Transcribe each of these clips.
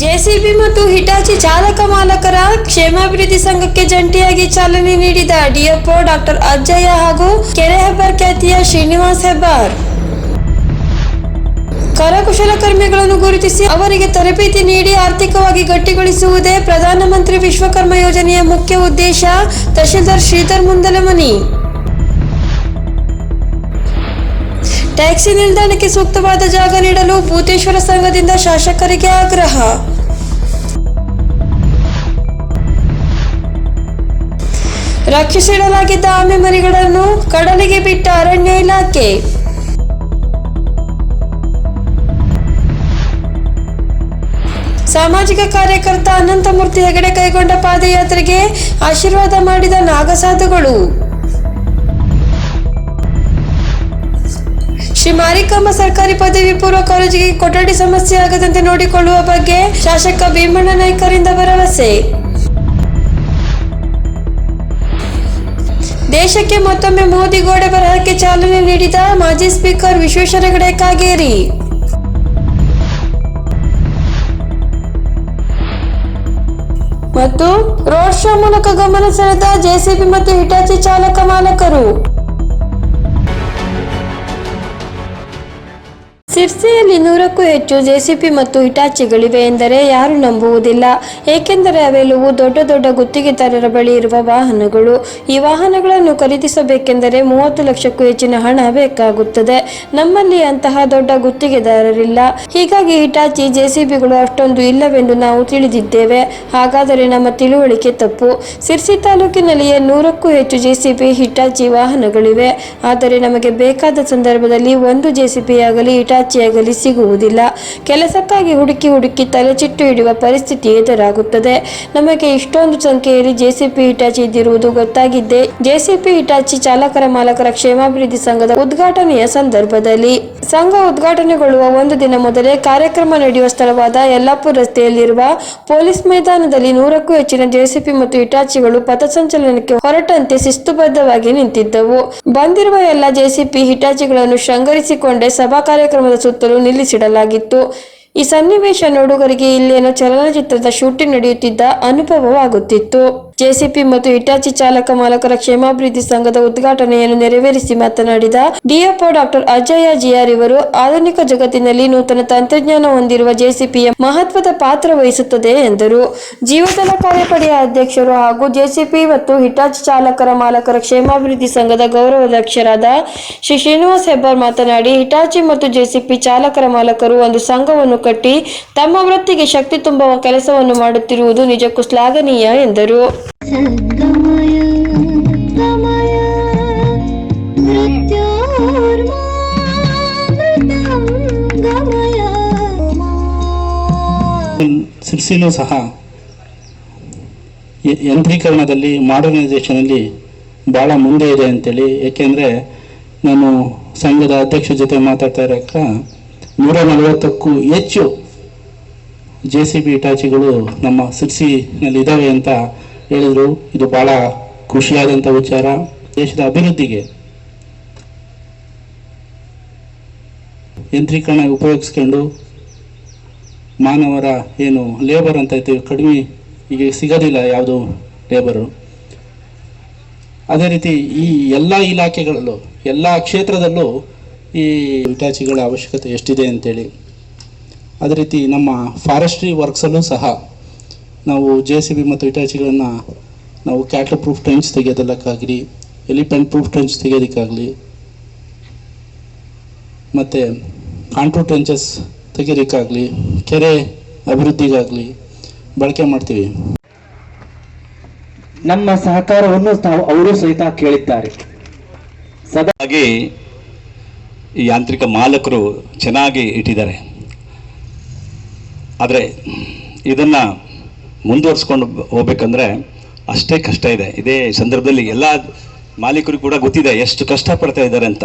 JCB ಮತ್ತು Hitachi ಚಾಲಕ ಮಾಲಕರ ಕ್ಷೇಮಾಭಿವೃದ್ಧಿ ಸಂಘಕ್ಕೆ ಜಂಟಿಯಾಗಿ ಚಾಲನೆ ನೀಡಿದ ಡಿಎಫ್ಒ ಡಾಕ್ಟರ್ ಅಜ್ಜಯ್ಯ ಹಾಗೂ ಕೆರೆ ಹೆಬ್ಬಾರ್ ಖ್ಯಾತಿಯ ಶ್ರೀನಿವಾಸ್ ಹೆಬ್ಬಾರ್. ಕರಕುಶಲಕರ್ಮಿಗಳನ್ನು ಗುರುತಿಸಿ ಅವರಿಗೆ ತರಬೇತಿ ನೀಡಿ ಆರ್ಥಿಕವಾಗಿ ಗಟ್ಟಿಗೊಳಿಸುವುದೇ ಪ್ರಧಾನಮಂತ್ರಿ ವಿಶ್ವಕರ್ಮ ಯೋಜನೆಯ ಮುಖ್ಯ ಉದ್ದೇಶ, ತಹಶೀಲ್ದಾರ್ ಶ್ರೀಧರ್ ಮುಂದಲಮನಿ. ಟ್ಯಾಕ್ಸಿ ನಿಲ್ದಾಣಕ್ಕೆ ಸೂಕ್ತವಾದ ಜಾಗ ನೀಡಲು ಭೂತೇಶ್ವರ ಸಂಘದಿಂದ ಶಾಸಕರಿಗೆ ಆಗ್ರಹ. ರಕ್ಷಿಸಿಡಲಾಗಿದ್ದ ಆಮೆ ಮರಿಗಳನ್ನು ಕಡಲಿಗೆ ಬಿಟ್ಟ ಅರಣ್ಯ ಇಲಾಖೆ. ಸಾಮಾಜಿಕ ಕಾರ್ಯಕರ್ತ ಅನಂತಮೂರ್ತಿ ಹೆಗಡೆ ಕೈಗೊಂಡ ಪಾದಯಾತ್ರೆಗೆ ಆಶೀರ್ವಾದ ಮಾಡಿದ ನಾಗಸಾಧುಗಳು. ಶ್ರೀ ಮಾರಿಕಮ್ಮ ಸರ್ಕಾರಿ ಪದವಿ ಪೂರ್ವ ಕಾಲೇಜಿಗೆ ಕೊಠಡಿ ಸಮಸ್ಯೆ ಆಗದಂತೆ ನೋಡಿಕೊಳ್ಳುವ ಬಗ್ಗೆ ಶಾಸಕ ಭೀಮಣ್ಣ ನಾಯ್ಕರಿಂದ ಭರವಸೆ. ದೇಶಕ್ಕೆ ಮತ್ತೊಮ್ಮೆ ಮೋದಿ ಗೋಡೆ ಬರಹಕ್ಕೆ ಚಾಲನೆ ನೀಡಿದ ಮಾಜಿ ಸ್ಪೀಕರ್ ವಿಶ್ವೇಶ್ವರ ಹೆಗಡೆ ಕಾಗೇರಿ. ಮತ್ತು ರೋಡ್ ಶೋ ಮೂಲಕ ಗಮನ ಸೆಳೆದ ಜೆಸಿಬಿ ಮತ್ತು ಹಿಟಾಚಿ ಚಾಲಕ ಮಾಲಕರು. ಸಿರ್ಸಿಯಲ್ಲಿ ನೂರಕ್ಕೂ ಹೆಚ್ಚು ಜೆಸಿಪಿ ಮತ್ತು ಹಿಟಾಚಿಗಳಿವೆ ಎಂದರೆ ಯಾರು ನಂಬುವುದಿಲ್ಲ. ಏಕೆಂದರೆ ಅವೆಲ್ಲವೂ ದೊಡ್ಡ ದೊಡ್ಡ ಗುತ್ತಿಗೆದಾರರ ಬಳಿ ಇರುವ ವಾಹನಗಳು. ಈ ವಾಹನಗಳನ್ನು ಖರೀದಿಸಬೇಕೆಂದರೆ ಮೂವತ್ತು ಲಕ್ಷಕ್ಕೂ ಹೆಚ್ಚಿನ ಹಣ ಬೇಕಾಗುತ್ತದೆ. ನಮ್ಮಲ್ಲಿ ಅಂತಹ ದೊಡ್ಡ ಗುತ್ತಿಗೆದಾರರಿಲ್ಲ. ಹೀಗಾಗಿ ಹಿಟಾಚಿ ಜೆಸಿಬಿಗಳು ಅಷ್ಟೊಂದು ಇಲ್ಲವೆಂದು ನಾವು ತಿಳಿದಿದ್ದೇವೆ. ಹಾಗಾದರೆ ನಮ್ಮ ತಿಳುವಳಿಕೆ ತಪ್ಪು. ಸಿರ್ಸಿ ತಾಲೂಕಿನಲ್ಲಿಯೇ ನೂರಕ್ಕೂ ಹೆಚ್ಚು ಜೆಸಿಬಿ ಹಿಟಾಚಿ ವಾಹನಗಳಿವೆ. ಆದರೆ ನಮಗೆ ಬೇಕಾದ ಸಂದರ್ಭದಲ್ಲಿ ಒಂದು ಜೆಸಿಬಿ ಆಗಲಿ ಹಿಟಾಚಿಯಾಗಲಿ ಸಿಗುವುದಿಲ್ಲ. ಕೆಲಸಕ್ಕಾಗಿ ಹುಡುಕಿ ಹುಡುಕಿ ತಲೆಚಿಟ್ಟು ಇಡುವ ಪರಿಸ್ಥಿತಿ ಎದುರಾಗುತ್ತದೆ. ನಮಗೆ ಇಷ್ಟೊಂದು ಸಂಖ್ಯೆಯಲ್ಲಿ ಜೆಸಿಪಿ ಹಿಟಾಚಿ ಇದ್ದಿರುವುದು ಗೊತ್ತಾಗಿದ್ದೆ ಜೆಸಿಪಿ ಹಿಟಾಚಿ ಚಾಲಕರ ಮಾಲಕರ ಕ್ಷೇಮಾಭಿವೃದ್ಧಿ ಸಂಘದ ಉದ್ಘಾಟನೆಯ ಸಂದರ್ಭದಲ್ಲಿ. ಸಂಘ ಉದ್ಘಾಟನೆಗೊಳ್ಳುವ ಒಂದು ದಿನ ಮೊದಲೇ ಕಾರ್ಯಕ್ರಮ ನಡೆಯುವ ಸ್ಥಳವಾದ ಯಲ್ಲಾಪುರ ರಸ್ತೆಯಲ್ಲಿರುವ ಪೊಲೀಸ್ ಮೈದಾನದಲ್ಲಿ ನೂರಕ್ಕೂ ಹೆಚ್ಚಿನ ಜೆಸಿಪಿ ಮತ್ತು ಹಿಟಾಚಿಗಳು ಪಥಸಂಚಲನಕ್ಕೆ ಹೊರಟಂತೆ ಶಿಸ್ತುಬದ್ಧವಾಗಿ ನಿಂತಿದ್ದವು. ಬಂದಿರುವ ಎಲ್ಲ ಜೆಸಿಪಿ ಹಿಟಾಚಿಗಳನ್ನು ಶೃಂಗರಿಸಿಕೊಂಡೇ ಸಭಾ ಕಾರ್ಯಕ್ರಮದ ಸುತ್ತಲೂ ನಿಲ್ಲಿಸಿಡಲಾಗಿತ್ತು. ಈ ಸನ್ನಿವೇಶ ನೋಡುಗರಿಗೆ ಇಲ್ಲೇನೋ ಚಲನಚಿತ್ರದ ಶೂಟಿಂಗ್ ನಡೆಯುತ್ತಿದ್ದ ಅನುಭವವಾಗುತ್ತಿತ್ತು. ಜೆಸಿಪಿ ಮತ್ತು ಇಟಾಚಿ ಚಾಲಕ ಮಾಲಕರ ಕ್ಷೇಮಾಭಿವೃದ್ಧಿ ಸಂಘದ ಉದ್ಘಾಟನೆಯನ್ನು ನೆರವೇರಿಸಿ ಮಾತನಾಡಿದ ಡಿಎಫ್ಒ ಡಾಕ್ಟರ್ ಅಜಯ ಜಿಆರ್ ಇವರು, ಆಧುನಿಕ ಜಗತ್ತಿನಲ್ಲಿ ನೂತನ ತಂತ್ರಜ್ಞಾನ ಹೊಂದಿರುವ ಜೆಸಿಪಿಯ ಮಹತ್ವದ ಪಾತ್ರ ವಹಿಸುತ್ತದೆ ಎಂದರು. ಜೀವದಲ ಕಾರ್ಯಪಡೆಯ ಅಧ್ಯಕ್ಷರು ಹಾಗೂ ಜೆಸಿಪಿ ಮತ್ತು ಹಿಟಾಚಿ ಚಾಲಕರ ಮಾಲಕರ ಕ್ಷೇಮಾಭಿವೃದ್ಧಿ ಸಂಘದ ಗೌರವಾಧ್ಯಕ್ಷರಾದ ಶ್ರೀ ಶ್ರೀನಿವಾಸ್ ಹೆಬ್ಬಾರ್ ಮಾತನಾಡಿ, ಹಿಟಾಚಿ ಮತ್ತು ಜೆಸಿಪಿ ಚಾಲಕರ ಮಾಲಕರು ಒಂದು ಸಂಘವನ್ನು ಕಟ್ಟಿ, ತಮ್ಮ ವೃತ್ತಿಗೆ ಶಕ್ತಿ ತುಂಬುವ ಕೆಲಸವನ್ನು ಮಾಡುತ್ತಿರುವುದು ನಿಜಕ್ಕೂ ಶ್ಲಾಘನೀಯ ಎಂದರು. सद्गमय गमय मृत्योर्मामृतं गमय ಸಿರ್ಸಿಲೂ ಸಹ ಯ- ಯಂತ್ರೀಕರಣದಲ್ಲಿ ಮಾಡರ್ನೈಸೇಷನಲ್ಲಿ ಭಾಳ ಮುಂದೆ ಇದೆ ಅಂತೇಳಿ ಏಕೆಂದರೆ ನಾನು ಸಂಘದ ಅಧ್ಯಕ್ಷ ಜೊತೆ ಮಾತಾಡ್ತಾ ಇರೋಕ್ಕ ನೂರ ನಲವತ್ತಕ್ಕೂ ಹೆಚ್ಚು ಜೆ ಸಿ ಬಿ ಇಟಾಚಿಗಳು ನಮ್ಮ ಸಿರ್ಸಿನಲ್ಲಿ ಇದ್ದಾವೆ ಅಂತ ಹೇಳಿದರು, ಇದು ಬಹಳ ಖುಷಿಯಾದಂಥ ವಿಚಾರ ದೇಶದ ಅಭಿವೃದ್ಧಿಗೆ. ಯಂತ್ರೀಕರಣ ಉಪಯೋಗಿಸ್ಕೊಂಡು ಮಾನವರ ಏನು ಲೇಬರ್ ಅಂತ ಇರ್ತೀವಿ ಕಡಿಮೆ ಈಗ ಸಿಗೋದಿಲ್ಲ ಯಾವುದು ಲೇಬರು ಅದೇ ರೀತಿ ಈ ಎಲ್ಲ ಇಲಾಖೆಗಳಲ್ಲೂ, ಎಲ್ಲ ಕ್ಷೇತ್ರದಲ್ಲೂ ಈ ಹಿಟಾಚಿಗಳ ಅವಶ್ಯಕತೆ ಎಷ್ಟಿದೆ ಅಂತೇಳಿ. ಅದೇ ರೀತಿ ನಮ್ಮ ಫಾರೆಸ್ಟ್ರಿ ವರ್ಕ್ಸಲ್ಲೂ ಸಹ ನಾವು ಜೆ ಸಿ ಬಿ ಮತ್ತು ಇಟಾಚಿಗಳನ್ನು ನಾವು ಕ್ಯಾಟ್ಲ್ ಪ್ರೂಫ್ ಟ್ರೆಂಚ್ ತೆಗೆಯೋದಕ್ಕಾಗಲಿ ಎಲಿಫೆಂಟ್ ಪ್ರೂಫ್ ಟ್ರೆಂಚ್ ತೆಗೆಯೋದಕ್ಕಾಗಲಿ ಮತ್ತು ಕಾಂಟ್ರೋ ಟ್ರೆಂಚಸ್ ತೆಗೆಯೋದಕ್ಕಾಗಲಿ ಕೆರೆ ಅಭಿವೃದ್ಧಿಗಾಗಲಿ ಬಳಕೆ ಮಾಡ್ತೀವಿ. ನಮ್ಮ ಸಹಕಾರವನ್ನು ತಾವು ಅವರು ಸಹಿತ ಕೇಳಿದ್ದಾರೆ. ಸದಾಗಿ ಈ ಯಾಂತ್ರಿಕ ಮಾಲಕರು ಚೆನ್ನಾಗಿ ಇಟ್ಟಿದ್ದಾರೆ. ಆದರೆ ಇದನ್ನು ಮುಂದುವರಿಸ್ಕೊಂಡು ಹೋಗ್ಬೇಕಂದ್ರೆ ಅಷ್ಟೇ ಕಷ್ಟ ಇದೆ. ಇದೇ ಸಂದರ್ಭದಲ್ಲಿ ಎಲ್ಲ ಮಾಲೀಕರು ಕೂಡ ಗೊತ್ತಿದೆ ಎಷ್ಟು ಕಷ್ಟಪಡ್ತಾ ಇದ್ದಾರೆ ಅಂತ.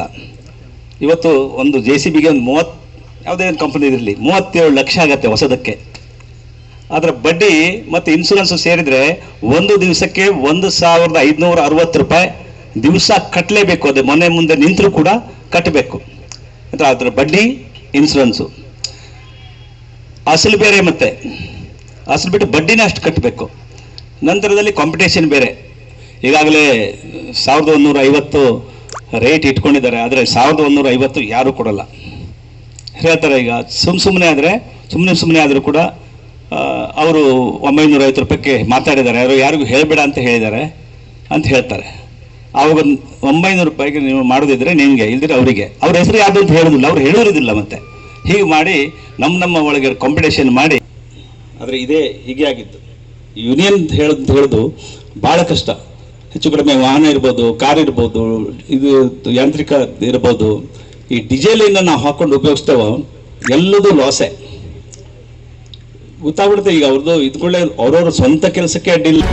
ಇವತ್ತು ಒಂದು ಜೆ ಸಿ ಬಿಗೆ ಒಂದು ಮೂವತ್ತು, ಯಾವುದೇ ಒಂದು ಕಂಪನಿ ಇರಲಿ, ಮೂವತ್ತೇಳು ಲಕ್ಷ ಆಗತ್ತೆ ಹೊಸದಕ್ಕೆ. ಅದರ ಬಡ್ಡಿ ಮತ್ತು ಇನ್ಸೂರೆನ್ಸ್ ಸೇರಿದರೆ ಒಂದು ದಿವಸಕ್ಕೆ ಒಂದು ಸಾವಿರದ ಐದುನೂರ ಅರವತ್ತು ರೂಪಾಯಿ ದಿವಸ ಕಟ್ಟಲೇಬೇಕು ಅದು ಮನೆ ಮುಂದೆ ನಿಂತರೂ ಕೂಡ ಕಟ್ಟಬೇಕು. ಅದರ ಬಡ್ಡಿ ಇನ್ಸೂರೆನ್ಸು ಅಸಲು ಬೇರೆ ಮತ್ತೆ. ಅಸಲು ಬಿಟ್ಟು ಬಡ್ಡಿನೇ ಅಷ್ಟು ಕಟ್ಟಬೇಕು ನಂತರದಲ್ಲಿ ಕಾಂಪಿಟೇಷನ್ ಬೇರೆ. ಈಗಾಗಲೇ ಸಾವಿರದ ಒಂದೂರ ಐವತ್ತು ರೇಟ್ ಇಟ್ಕೊಂಡಿದ್ದಾರೆ. ಆದರೆ ಸಾವಿರದ ಒಂದೂರ ಐವತ್ತು ಯಾರೂ ಕೊಡಲ್ಲ. ಹೇಳ್ತಾರೆ ಈಗ ಸುಮ್ಮ ಸುಮ್ಮನೆ ಆದರೆ ಸುಮ್ಮನೆ ಸುಮ್ಮನೆ ಆದರೂ ಕೂಡ ಅವರು ಒಂಬೈನೂರ ಐವತ್ತು ರೂಪಾಯಿಗೆ ಮಾತಾಡಿದ್ದಾರೆ. ಅವರು ಯಾರಿಗೂ ಹೇಳಬೇಡ ಅಂತ ಹೇಳಿದ್ದಾರೆ ಅಂತ ಹೇಳ್ತಾರೆ. ಆವಾಗ ಒಂಬೈನೂರು ರೂಪಾಯಿಗೆ ನೀವು ಮಾಡೋದಿದ್ರೆ ನಿಮಗೆ, ಇಲ್ದಿದ್ರೆ ಅವರಿಗೆ. ಅವ್ರ ಹೆಸರು ಯಾವುದು ಅಂತ ಹೇಳೋದಿಲ್ಲ. ಅವ್ರು ಹೇಳೋದಿಲ್ಲ ಮತ್ತೆ. ಹೀಗೆ ಮಾಡಿ ನಮ್ಮ ನಮ್ಮ ಒಳಗೆ ಕಾಂಪಿಟೇಷನ್ ಮಾಡಿ ಆದರೆ ಇದೇ ಹೀಗೆ ಆಗಿತ್ತು. ಯೂನಿಯನ್ ಹೇಳಂತ ಹೇಳೋದು ಭಾಳ ಕಷ್ಟ. ಹೆಚ್ಚು ಕಡಿಮೆ ವಾಹನ ಇರ್ಬೋದು, ಕಾರ್ ಇರ್ಬೋದು, ಇದು ಯಾಂತ್ರಿಕ ಇರ್ಬೋದು. ಈ ಡಿಸೇಲನ್ನು ನಾವು ಹಾಕೊಂಡು ಉಪಯೋಗಿಸ್ತೇವೋ ಎಲ್ಲದೂ ಲಾಸೇ ಗೊತ್ತಾಗ್ಬಿಡುತ್ತೆ ಈಗ ಅವ್ರದ್ದು ಇದ್ಕೊಳ್ಳೆ ಅವ್ರವ್ರ ಸ್ವಂತ ಕೆಲಸಕ್ಕೆ ಅಡ್ಡಿಲ್ಲ.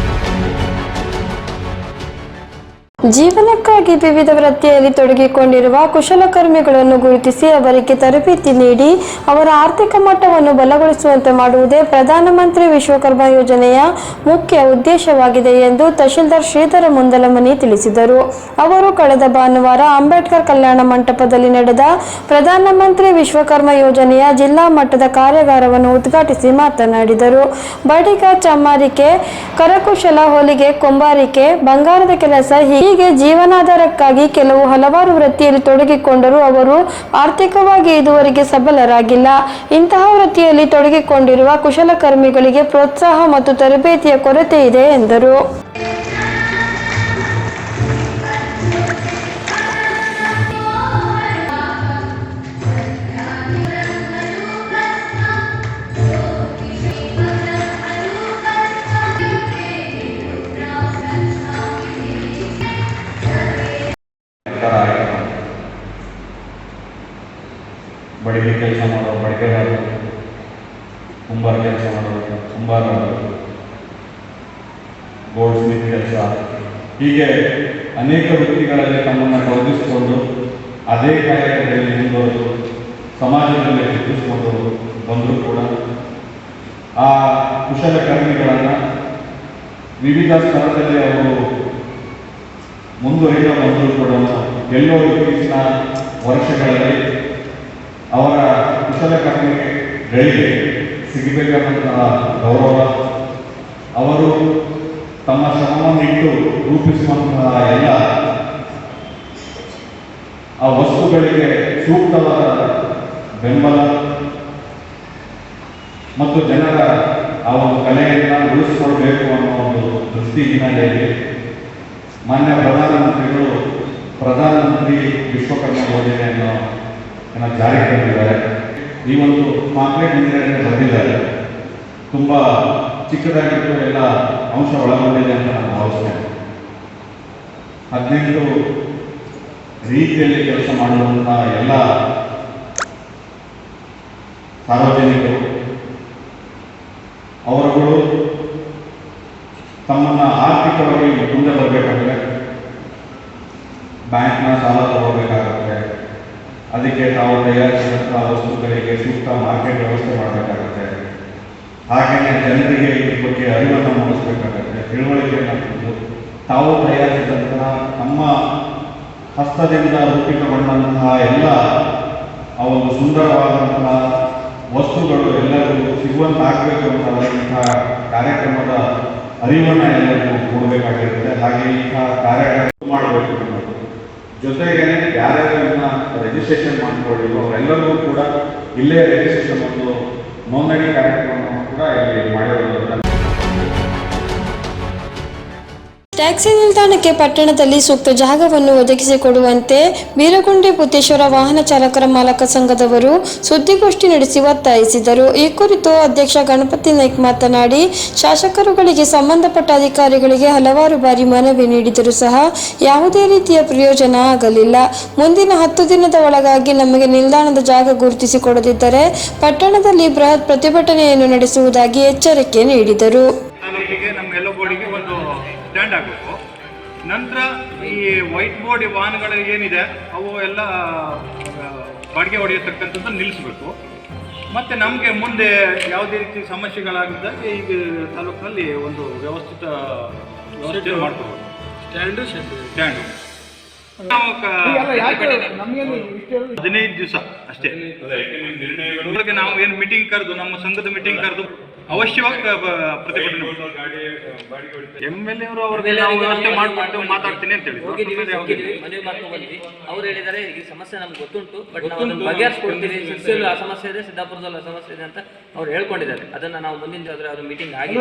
ಜೀವನಕ್ಕಾಗಿ ವಿವಿಧ ವೃತ್ತಿಯಲ್ಲಿ ತೊಡಗಿಕೊಂಡಿರುವ ಕುಶಲಕರ್ಮಿಗಳನ್ನು ಗುರುತಿಸಿ ಅವರಿಗೆ ತರಬೇತಿ ನೀಡಿ ಅವರ ಆರ್ಥಿಕ ಮಟ್ಟವನ್ನು ಬಲಗೊಳಿಸುವಂತೆ ಮಾಡುವುದೇ ಪ್ರಧಾನಮಂತ್ರಿ ವಿಶ್ವಕರ್ಮ ಯೋಜನೆಯ ಮುಖ್ಯ ಉದ್ದೇಶವಾಗಿದೆ ಎಂದು ತಹಶೀಲ್ದಾರ್ ಶ್ರೀಧರ ಮುಂದಲಮನಿ ತಿಳಿಸಿದರು. ಅವರು ಕಳೆದ ಭಾನುವಾರ ಅಂಬೇಡ್ಕರ್ ಕಲ್ಯಾಣ ಮಂಟಪದಲ್ಲಿ ನಡೆದ ಪ್ರಧಾನಮಂತ್ರಿ ವಿಶ್ವಕರ್ಮ ಯೋಜನೆಯ ಜಿಲ್ಲಾ ಮಟ್ಟದ ಕಾರ್ಯಾಗಾರವನ್ನು ಉದ್ಘಾಟಿಸಿ ಮಾತನಾಡಿದರು. ಬಡಿಗ ಚಮ್ಮಾರಿಕೆ, ಕರಕುಶಲ ಹೊಲಿಗೆ, ಕೊಂಬಾರಿಕೆ, ಬಂಗಾರದ ಕೆಲಸ ಹೀಗೆ ಜೀವನಾಧಾರಕ್ಕಾಗಿ ಕೆಲವು ಹಲವಾರು ವೃತ್ತಿಯಲ್ಲಿ ತೊಡಗಿಕೊಂಡರೂ ಅವರು ಆರ್ಥಿಕವಾಗಿ ಇದುವರೆಗೆ ಸಬಲರಾಗಿಲ್ಲ. ಇಂತಹ ವೃತ್ತಿಯಲ್ಲಿ ತೊಡಗಿಕೊಂಡಿರುವ ಕುಶಲಕರ್ಮಿಗಳಿಗೆ ಪ್ರೋತ್ಸಾಹ ಮತ್ತು ತರಬೇತಿಯ ಕೊರತೆ ಇದೆ ಎಂದರು. ಬಡಿಗೆ ಕೆಲಸ ಮಾಡೋ ಬಡಿಗೆಗಾರರು ಕುಂಬಾರ ಕೆಲಸ ಮಾಡೋ ಕುಂಬಾರ ಗೋಲ್ಡ್ ಸ್ಮಿತ್ ಕೆಲಸ. ಹೀಗೆ ಅನೇಕ ವೃತ್ತಿಗಳಲ್ಲಿ ತಮ್ಮನ್ನು ತೊಡಗಿಸಿಕೊಂಡು ಅದೇ ಕಾರ್ಯಗಳಲ್ಲಿ ಮುಂದುವರೆದು ಸಮಾಜದಲ್ಲಿ ಹೆಚ್ಚಿಸಿಕೊಂಡು ಬಂದರೂ ಕೂಡ ಆ ಕುಶಲಕರ್ಮಿಗಳನ್ನು ವಿವಿಧ ಸ್ಥಳದಲ್ಲಿ ಅವರು ಮುಂದುವರಿದ ಬಂದರೂ ಕೂಡ ಎಲ್ಲೋ ಇತ್ತೀಚಿನ ವರ್ಷಗಳಲ್ಲಿ ಅವರ ಕುಶಲಕರ್ಮಿಗಳಿಗೆ ಸಿಗಬೇಕಾದಂತಹ ಗೌರವ. ಅವರು ತಮ್ಮ ಶ್ರಮವನ್ನಿಟ್ಟು ರೂಪಿಸುವಂತಹ ಎಲ್ಲ ಆ ವಸ್ತುಗಳಿಗೆ ಸೂಕ್ತವಾದ ಬೆಂಬಲ ಮತ್ತು ಜನರ ಆ ಒಂದು ಕಲೆಯನ್ನು ಉಳಿಸಿಕೊಳ್ಬೇಕು ಅನ್ನೋ ಒಂದು ದೃಷ್ಟಿ ಹಿನ್ನೆಲೆಯಲ್ಲಿ ಮಾನ್ಯ ಪ್ರಧಾನಮಂತ್ರಿಗಳು ಪ್ರಧಾನಮಂತ್ರಿ ವಿಶ್ವಕರ್ಮ ಯೋಜನೆಯನ್ನು ಅನ್ನ ಜಾರಿಗೆ ತಂದಿದ್ದಾರೆ ಈ ಒಂದು ಕಾಂಕ್ರೀಟ್ ಇಂಜಿನಿಯರಿಂಗ್ ಬಂದಿದ್ದಾರೆ. ತುಂಬ ಚಿಕ್ಕದಾಗಿದ್ದು ಎಲ್ಲ ಅಂಶ ಒಳಗೊಂಡಿದೆ ಅಂತ ನಾನು ಭಾವಿಸ್ತೇನೆ. ಹದಿನೆಂಟು ರೀತಿಯಲ್ಲಿ ಕೆಲಸ ಮಾಡುವಂತಹ ಎಲ್ಲ ಸಾರ್ವಜನಿಕರು, ಅವರುಗಳು ತಮ್ಮನ್ನ ಆರ್ಥಿಕವಾಗಿ ಮುಂದೆ ಬರಬೇಕಾದ್ರೆ ಬ್ಯಾಂಕ್ನ ಸಾಲ ತಗೋಬೇಕಾಗುತ್ತೆ. ಅದಕ್ಕೆ ತಾವು ತಯಾರಿಸಿದಂತಹ ವಸ್ತುಗಳಿಗೆ ಸೂಕ್ತ ಮಾರ್ಕೆಟ್ ವ್ಯವಸ್ಥೆ ಮಾಡಬೇಕಾಗುತ್ತೆ. ಹಾಗೆಯೇ ಜನರಿಗೆ ಇದ್ರ ಬಗ್ಗೆ ಅರಿವನ್ನು ಮೂಡಿಸಬೇಕಾಗುತ್ತೆ, ತಿಳುವಳಿಕೆಯನ್ನು ಕೊಟ್ಟು ತಾವು ತಯಾರಿಸಿದಂತಹ ನಮ್ಮ ಹಸ್ತದಿಂದ ರೂಪಿತಗೊಂಡಂತಹ ಎಲ್ಲ ಆ ಒಂದು ಸುಂದರವಾದಂತಹ ವಸ್ತುಗಳು ಎಲ್ಲರಿಗೂ ಸಿಗುವಂತಾಗಬೇಕು ಅಂತ ಕಾರ್ಯಕ್ರಮದ ಅರಿವನ್ನು ಎಲ್ಲರಿಗೂ ಕೊಡಬೇಕಾಗಿರುತ್ತೆ ಹಾಗೆ ಇಂತಹ ಕಾರ್ಯಕ್ರಮ ಮಾಡಬೇಕು ಜೊತೆಗೆ ಯಾರ್ಯಾರು ಇನ್ನ ರಿಜಿಸ್ಟ್ರೇಷನ್ ಮಾಡ್ಕೊಳ್ಳಿ. ಅವರೆಲ್ಲರೂ ಕೂಡ ಇಲ್ಲೇ ರಿಜಿಸ್ಟ್ರೇಷನ್ ಒಂದು ನೋಂದಣಿ ಕಾರ್ಯಕ್ರಮವನ್ನು ಕೂಡ ಇಲ್ಲಿ ಮಾಡಿರೋದ್ರಿಂದ ಟ್ಯಾಕ್ಸಿ ನಿಲ್ದಾಣಕ್ಕೆ ಪಟ್ಟಣದಲ್ಲಿ ಸೂಕ್ತ ಜಾಗವನ್ನು ಒದಗಿಸಿಕೊಡುವಂತೆ ಬೀರಗುಂಡಿ ಪುತ್ತೇಶ್ವರ ವಾಹನ ಚಾಲಕರ ಮಾಲಕ ಸಂಘದವರು ಸುದ್ದಿಗೋಷ್ಠಿ ನಡೆಸಿ ಒತ್ತಾಯಿಸಿದರು. ಈ ಕುರಿತು ಅಧ್ಯಕ್ಷ ಗಣಪತಿ ನಾಯ್ಕ್ ಮಾತನಾಡಿ, ಶಾಸಕರುಗಳಿಗೆ ಸಂಬಂಧಪಟ್ಟ ಅಧಿಕಾರಿಗಳಿಗೆ ಹಲವಾರು ಬಾರಿ ಮನವಿ ನೀಡಿದರೂ ಸಹ ಯಾವುದೇ ರೀತಿಯ ಪ್ರಯೋಜನ ಆಗಲಿಲ್ಲ. ಮುಂದಿನ ಹತ್ತು ದಿನದ ಒಳಗಾಗಿ ನಮಗೆ ನಿಲ್ದಾಣದ ಜಾಗ ಗುರುತಿಸಿಕೊಡದಿದ್ದರೆ ಪಟ್ಟಣದಲ್ಲಿ ಬೃಹತ್ ಪ್ರತಿಭಟನೆಯನ್ನು ನಡೆಸುವುದಾಗಿ ಎಚ್ಚರಿಕೆ ನೀಡಿದರು. ಈ ವೈಟ್ ಬೋರ್ಡ್ ವಾಹನಗಳು ಏನಿದೆ ಅವು ಎಲ್ಲ ಬಾಡಿಗೆ ಹೊಡೆಯತಕ್ಕಂಥದ್ದು ನಿಲ್ಲಿಸಬೇಕು. ಮತ್ತು ನಮಗೆ ಮುಂದೆ ಯಾವುದೇ ರೀತಿ ಸಮಸ್ಯೆಗಳಾಗಿದ್ದಾಗ ಈಗ ತಾಲೂಕಿನಲ್ಲಿ ಒಂದು ವ್ಯವಸ್ಥಿತ ವ್ಯವಸ್ಥೆ ಮಾಡ್ಕೋಬೇಕು ಸ್ಟ್ಯಾಂಡು ಸ್ಟ್ಯಾಂಡು ಹದಿನೈದು ದಿವಸ ಅಷ್ಟೇ. ನಾವು ಏನು ಮೀಟಿಂಗ್ ಕರೆದು ನಮ್ಮ ಸಂಘದ ಮೀಟಿಂಗ್ ಕರೆದು ಅವಶ್ಯವಾಗಿ ಪ್ರತಿಭಟನೆ. ಎಂ ಎಲ್ ಎ ಅವರು ನಾವು ವ್ಯವಸ್ಥೆ ಮಾಡ್ಕೊಡ್ತೇವೆ ಮಾತಾಡ್ತೀನಿ ಅಂತ ಹೇಳಿ. ಹೋಗಿದ್ದೀವಿ ಹೋಗಿದ್ದೀವಿ ಮದುವೆ ಮಾಡ್ಕೊಂಡು ಬಂದ್ವಿ ಅವ್ರು ಹೇಳಿದ್ದಾರೆ ಈ ಸಮಸ್ಯೆ ನಮ್ಗೆ ಗೊತ್ತುಂಟು ಬಟ್ ನಾವು ಅದನ್ನು ಬಗೆಹರಿಸ್ಕೊಡ್ತೀವಿ. ಶಿರ್ಸಿಯಲ್ಲಿ ಆ ಸಮಸ್ಯೆ ಇದೆ ಸಿದ್ದಾಪುರದಲ್ಲಿ ಆ ಸಮಸ್ಯೆ ಇದೆ ಅಂತ ಅವ್ರು ಹೇಳ್ಕೊಂಡಿದ್ದಾರೆ. ಅದನ್ನ ನಾವು ಮುಂದಿನ ಯಾವ್ದಾದ್ರು ಅದು ಮೀಟಿಂಗ್ ಆಗಿ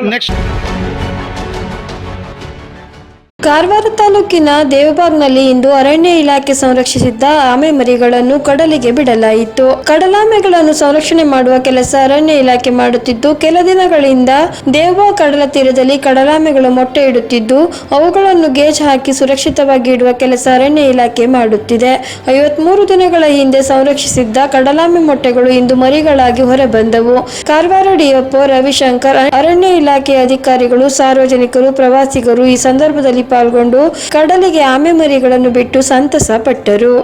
ಕಾರವಾರ ತಾಲೂಕಿನ ದೇವಬಾಗ್ನಲ್ಲಿ ಇಂದು ಅರಣ್ಯ ಇಲಾಖೆ ಸಂರಕ್ಷಿಸಿದ್ದ ಆಮೆ ಮರಿಗಳನ್ನು ಕಡಲಿಗೆ ಬಿಡಲಾಯಿತು. ಕಡಲಾಮೆಗಳನ್ನು ಸಂರಕ್ಷಣೆ ಮಾಡುವ ಕೆಲಸ ಅರಣ್ಯ ಇಲಾಖೆ ಮಾಡುತ್ತಿದ್ದು, ಕೆಲ ದಿನಗಳಿಂದ ದೇವಬಾಗ್ ಕಡಲ ತೀರದಲ್ಲಿ ಕಡಲಾಮೆಗಳು ಮೊಟ್ಟೆ ಇಡುತ್ತಿದ್ದು, ಅವುಗಳನ್ನು ಗೇಜ್ ಹಾಕಿ ಸುರಕ್ಷಿತವಾಗಿ ಇಡುವ ಕೆಲಸ ಅರಣ್ಯ ಇಲಾಖೆ ಮಾಡುತ್ತಿದೆ. ಐವತ್ಮೂರು ದಿನಗಳ ಹಿಂದೆ ಸಂರಕ್ಷಿಸಿದ್ದ ಕಡಲಾಮೆ ಮೊಟ್ಟೆಗಳು ಇಂದು ಮರಿಗಳಾಗಿ ಹೊರಬಂದವು. ಕಾರವಾರ ಡಿಎಫ್ಒ ರವಿಶಂಕರ್, ಅರಣ್ಯ ಇಲಾಖೆ ಅಧಿಕಾರಿಗಳು, ಸಾರ್ವಜನಿಕರು, ಪ್ರವಾಸಿಗರು ಈ ಸಂದರ್ಭದಲ್ಲಿ ಪಾಲ್ಗೊಂಡು ಕಡಲಿಗೆ ಆಮೆ ಮರಿಗಳನ್ನು ಬಿಟ್ಟು ಸಂತಸ ಪಟ್ಟರು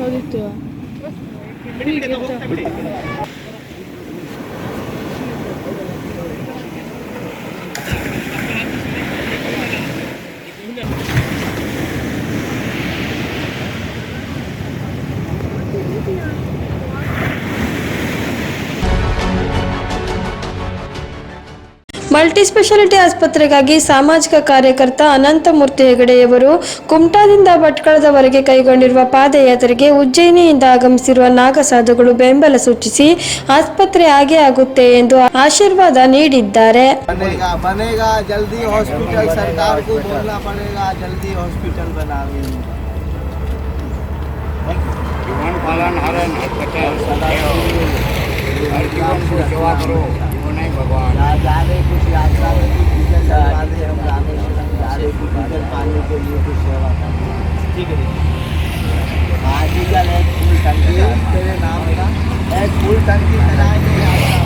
ಮಲ್ಟಿ ಸ್ಪೆಷಾಲಿಟಿ ಆಸ್ಪತ್ರೆಗಾಗಿ ಸಾಮಾಜಿಕ ಕಾರ್ಯಕರ್ತ ಅನಂತಮೂರ್ತಿ ಹೆಗಡೆಯವರು ಕುಮಟಾದಿಂದ ಭಟ್ಕಳದವರೆಗೆ ಕೈಗೊಂಡಿರುವ ಪಾದಯಾತ್ರೆಗೆ ಉಜ್ಜಯಿನಿಯಿಂದ ಆಗಮಿಸಿರುವ ನಾಗಸಾಧುಗಳು ಬೆಂಬಲ ಸೂಚಿಸಿ ಆಸ್ಪತ್ರೆ ಆಗೇ ಆಗುತ್ತೆ ಎಂದು ಆಶೀರ್ವಾದ ನೀಡಿದ್ದಾರೆ बनेगा बनेगा जल्दी हॉस्पिटल सरकार को बोलना पड़ेगा बनावे जाने कुछ यात्रा में कुछ दे हम जा रहे कुछ डीजल पानी के लिए कुछ सेवा ठीक है हाँ। डीजल एक फुल टंकी। तेरे नाम का? एक फुल टंकी कराएँगे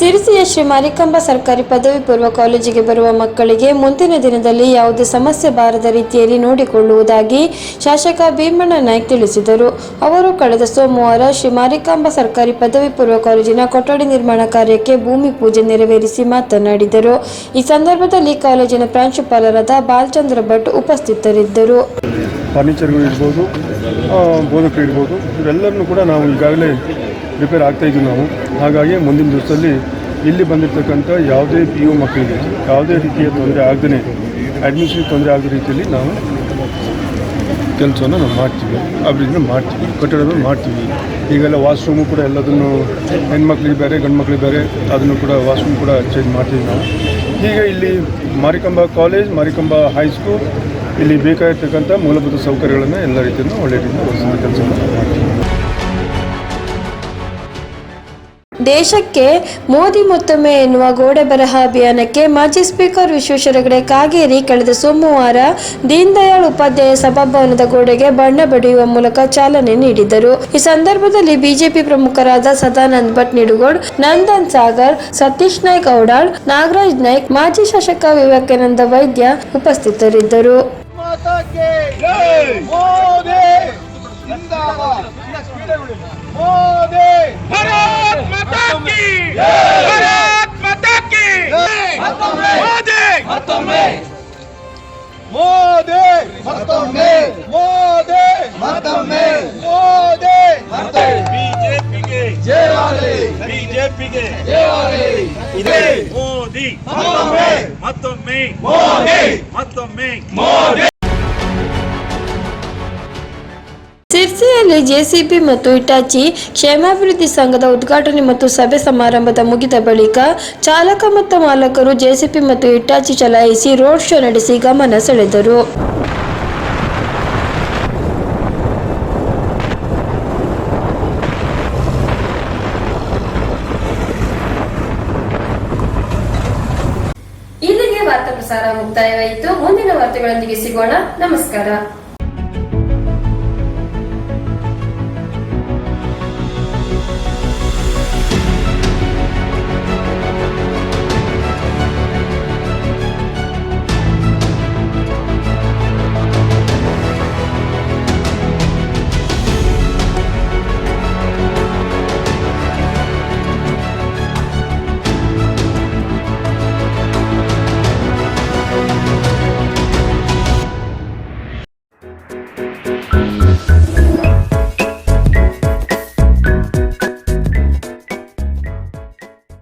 ಸಿರಿಸಿಯ ಶ್ರೀ ಮಾರಿಕಾಂಬ ಸರ್ಕಾರಿ ಪದವಿ ಪೂರ್ವ ಕಾಲೇಜಿಗೆ ಬರುವ ಮಕ್ಕಳಿಗೆ ಮುಂದಿನ ದಿನದಲ್ಲಿ ಯಾವುದೇ ಸಮಸ್ಯೆ ಬಾರದ ರೀತಿಯಲ್ಲಿ ನೋಡಿಕೊಳ್ಳುವುದಾಗಿ ಶಾಸಕ ಭೀಮಣ್ಣ ನಾಯ್ಕ ತಿಳಿಸಿದರು. ಅವರು ಕಳೆದ ಸೋಮವಾರ ಶ್ರೀ ಮಾರಿಕಾಂಬ ಸರ್ಕಾರಿ ಪದವಿ ಪೂರ್ವ ಕಾಲೇಜಿನ ಕೊಠಡಿ ನಿರ್ಮಾಣ ಕಾರ್ಯಕ್ಕೆ ಭೂಮಿ ಪೂಜೆ ನೆರವೇರಿಸಿ ಮಾತನಾಡಿದರು. ಈ ಸಂದರ್ಭದಲ್ಲಿ ಕಾಲೇಜಿನ ಪ್ರಾಂಶುಪಾಲರಾದ ಬಾಲಚಂದ್ರ ಭಟ್ ಉಪಸ್ಥಿತರಿದ್ದರು. ಫರ್ನಿಚರ್ಗಳು ಇರ್ಬೋದು ಬೋಧಕರು ಇರ್ಬೋದು, ಇವರೆಲ್ಲರನ್ನು ಕೂಡ ನಾವು ಈಗಾಗಲೇ ರಿಪೇರ್ ಆಗ್ತಾಯಿದ್ದೀವಿ ನಾವು. ಹಾಗಾಗಿ ಮುಂದಿನ ದಿವಸದಲ್ಲಿ ಇಲ್ಲಿ ಬಂದಿರತಕ್ಕಂಥ ಯಾವುದೇ ಪಿ ಯು ಮಕ್ಕಳಿಗೆ ಯಾವುದೇ ರೀತಿಯ ತೊಂದರೆ ಆಗದೇ ಅಡ್ಮಿಷನ್ ತೊಂದರೆ ಆಗದ ರೀತಿಯಲ್ಲಿ ನಾವು ಕೆಲಸವನ್ನು ನಾವು ಮಾಡ್ತೀವಿ. ಅಭಿವೃದ್ಧಿನ ಮಾಡ್ತೀವಿ. ಕಟ್ಟಡವನ್ನು ಮಾಡ್ತೀವಿ. ಈಗೆಲ್ಲ ವಾಶ್ರೂಮು ಕೂಡ ಎಲ್ಲದನ್ನು ಹೆಣ್ಮಕ್ಳಿಗೆ ಬೇರೆ ಗಂಡು ಮಕ್ಳಿಗೆ ಬೇರೆ ಅದನ್ನು ಕೂಡ ವಾಶ್ರೂಮ್ ಕೂಡ ಚೇಂಜ್ ಮಾಡ್ತೀವಿ ನಾವು. ಹೀಗೆ ಇಲ್ಲಿ ಮಾರಿಕಂಬ ಕಾಲೇಜ್ ಮಾರಿಕಂಬ ಹೈಸ್ಕೂಲ್ ಇಲ್ಲಿ ಬೇಕಾಗಿರ್ತಕ್ಕಂಥ ಮೂಲಭೂತ ಸೌಕರ್ಯಗಳನ್ನು ಎಲ್ಲ ರೀತಿಯಿಂದ ಒಳ್ಳೆ ರೀತಿಯಿಂದ ಕೆಲಸ ಮಾಡ್ತೀವಿ. ದೇಶಕ್ಕೆ ಮೋದಿ ಮತ್ತೊಮ್ಮೆ ಎನ್ನುವ ಗೋಡೆ ಬರಹ ಅಭಿಯಾನಕ್ಕೆ ಮಾಜಿ ಸ್ಪೀಕರ್ ವಿಶ್ವೇಶ್ವರ ಹೆಗಡೆ ಕಾಗೇರಿ ಕಳೆದ ಸೋಮವಾರ ದೀನ್ ದಯಾಳ್ ಉಪಾಧ್ಯಾಯ ಸಭಾಭವನದ ಗೋಡೆಗೆ ಬಣ್ಣ ಬಡಿಯುವ ಮೂಲಕ ಚಾಲನೆ ನೀಡಿದರು. ಈ ಸಂದರ್ಭದಲ್ಲಿ ಬಿಜೆಪಿ ಪ್ರಮುಖರಾದ ಸದಾನಂದ ಭಟ್ ನಿಡುಗೋಡ್, ನಂದನ್ ಸಾಗರ್, ಸತೀಶ್ ನಾಯ್ಕ್ ಔಡಾಳ್ ನಾಗರಾಜ್ ನಾಯ್ಕ್, ಮಾಜಿ ಶಾಸಕ ವಿವೇಕಾನಂದ ವೈದ್ಯ ಉಪಸ್ಥಿತರಿದ್ದರು. भारत माता की भारत माता की मोदी ಮತ್ತೊಮ್ಮೆ ಮೋದಿ ಮತ್ತೊಮ್ಮೆ ಮೋದಿ ಮತ್ತೊಮ್ಮೆ ಮೋದಿ ಬಿಜೆಪಿಗೆ ಜಯವಾಗಲಿ ಬಿಜೆಪಿಗೆ ಜಯವಾಗಲಿ ಇದೆ ಮೋದಿ ಮತ್ತೊಮ್ಮೆ ಮತ್ತೊಮ್ಮೆ ಮೋದಿ ಮತ್ತೊಮ್ಮೆ ಮೋದಿ ಸಿರ್ಸಿಯಲ್ಲಿ ಜೆಸಿಬಿ ಮತ್ತು ಇಟಾಚಿ ಕ್ಷೇಮಾಭಿವೃದ್ಧಿ ಸಂಘದ ಉದ್ಘಾಟನೆ ಮತ್ತು ಸಭೆ ಸಮಾರಂಭದ ಮುಗಿದ ಬಳಿಕ ಚಾಲಕ ಮತ್ತು ಮಾಲಕರು ಜೆಸಿಬಿ ಮತ್ತು ಇಟಾಚಿ ಚಲಾಯಿಸಿ ರೋಡ್ ಶೋ ನಡೆಸಿ ಗಮನ ಸೆಳೆದರು. ಇಲ್ಲಿಗೆ ವಾರ್ತಾ ಪ್ರಸಾರ ಮುಕ್ತಾಯವಾಯಿತು. ಮುಂದಿನ ವಾರ್ತೆಗಳೊಂದಿಗೆ ಸಿಗೋಣ. ನಮಸ್ಕಾರ.